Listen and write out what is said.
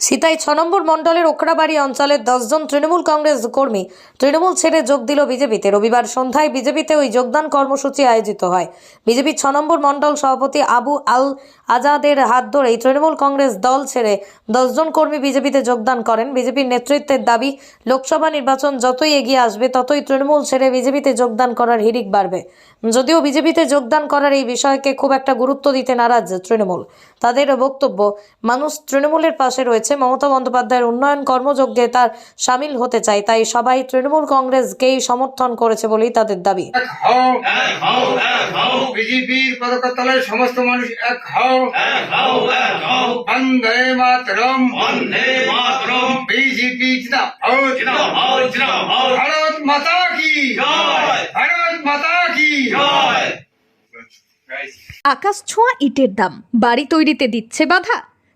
সিতাই ছ নম্বর মণ্ডলের ওখরাবাড়ি অঞ্চলের দশজন তৃণমূল কংগ্রেস কর্মী তৃণমূল ছেড়ে যোগ দিল বিজেপিতে। রবিবার সন্ধ্যায় বিজেপিতে ওই যোগদান কর্মসূচি আয়োজিত হয়। বিজেপির ছ নম্বর মণ্ডল সভাপতি আবু আল আজাদের হাত ধরেই তৃণমূল কংগ্রেস দল ছেড়ে দশজন কর্মী বিজেপিতে যোগদান করেন। বিজেপির নেতৃত্বের দাবি, লোকসভা নির্বাচন যতই এগিয়ে আসবে, ততই তৃণমূল ছেড়ে বিজেপিতে যোগদান করার হিড়িক বাড়বে। যদিও বিজেপিতে যোগদান করার এই বিষয়কে খুব একটা গুরুত্ব দিতে নারাজ তৃণমূল। তাদের বক্তব্য, মানুষ তৃণমূলের পাশে রয়েছে মমতা বন্দ্যোপাধ্যায়ের উন্নয়ন কর্মযজ্ঞে তার সামিল হতে চায়। তাই সবাই তৃণমূল কংগ্রেসকেই সমর্থন করেছে বলেই তাদের দাবি। বিজেপির সমস্ত মানুষ এক হও। বন্দে মাতরম। বিজেপি ভারত মাতা কি? ভারত মাতা কি? আকাশ ছোঁয়া ইটের দাম। বাড়ি তৈরিতে দিচ্ছে বাধা।